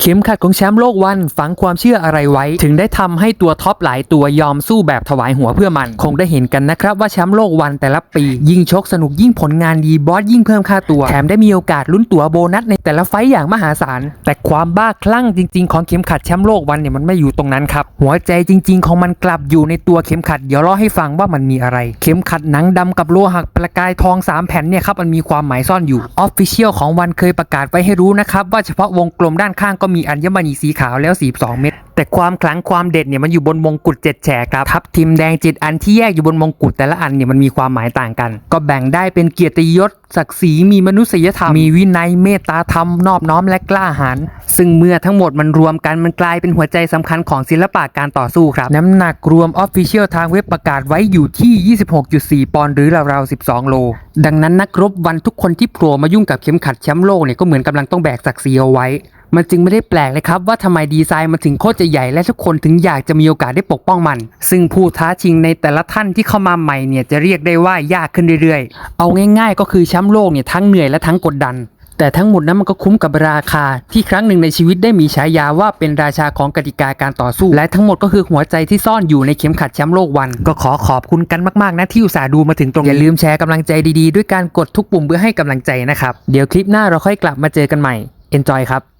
เข็มขัดของแชมป์โลกวันฝังความเชื่ออะไรไว้ ถึงได้ทำให้ตัวท็อปหลายตัวยอมสู้แบบถวายหัวเพื่อมัน คงได้เห็นกันนะครับว่าแชมป์โลกวันแต่ละปี ยิ่งชกสนุกยิ่งผลงานดีบอสยิ่งเพิ่มค่าตัว แถมได้มีโอกาสลุ้นตั๋วโบนัสในแต่ละไฟอย่างมหาศาล แต่ความบ้าคลั่งจริง ๆ ของเข็มขัดแชมป์โลกวันเนี่ยมันไม่อยู่ตรงนั้นครับหัวใจจริง ๆ ของมันกลับอยู่ในตัวเข็มขัดเดี๋ยวเล่าให้ฟังว่ามันมีอะไร เข็มขัดหนังดำกับโลหะประกายทองสามแผ่นเนี่ยครับมันมีความหมายซ่อนอยู่ออฟฟิเชียลของวันเคยประกาศไว้ให้รู้นะครับว่าเฉพาะวงกลมด้านข้างก็็มีอัญมณีสีขาวแล้ว 42 เม็ดแต่ความขลังความเด็ดเนี่ยมันอยู่บนมงกุฎเจ็ดแฉกครับทับทิมแดงจิตอันที่แยกอยู่บนมงกุฎแต่ละอันเนี่ยมันมีความหมายต่างกัน ก็แบ่งได้เป็นเกียรติยศศักดิ์ศรีมีมนุษยธรรม มีวินัยเมตตาธรรมนอบน้อมและกล้าหาญซึ่งเมื่อทั้งหมดมันรวมกันมันกลายเป็นหัวใจสำคัญของศิลปะการต่อสู้ครับ น้ำหนักรวมออฟฟิเชียลทางเว็บประกาศไว้อยู่ที่ 26.4 ปอนด์หรือราวๆ12 โล ดังนั้นนักรบวันทุกคนที่โผล่มายุ่งกับเข็มขัดแชมป์โลกเนี่ยก็เหมือนกำลังต้องแบกศักดิ์ศรีเอาไว้ มันจึงไม่ได้แปลกเลยครับว่าทำไมดีไซน์มันถึงโคตรจะใหญ่และทุกคนถึงอยากจะมีโอกาสได้ปกป้องมัน ซึ่งผู้ท้าชิงในแต่ละท่านที่เข้ามาใหม่เนี่ยจะเรียกได้ว่ายากขึ้นเรื่อยๆ เอาง่าย ๆ ก็คือแชมป์โลกเนี่ยทั้งเหนื่อยและทั้งกดดัน แต่ทั้งหมดนั้นมันก็คุ้มกับราคา ที่ครั้งหนึ่งในชีวิตได้มีฉายาว่าเป็นราชาของกติกาการต่อสู้ และทั้งหมดก็คือหัวใจที่ซ่อนอยู่ในเข็มขัดแชมป์โลกวัน ก็ขอขอบคุณกันมากๆนะที่อุตส่าห์ดูมาถึงตรงนี้อย่าลืมแชร์กำลังใจดีๆ ด้วยการกดทุกปุ่มเพื่อให้กำลังใจนะครับเดี๋ยวคลิปหน้าเราค่อยกลับมาเจอกันใหม่ Enjoy ครับ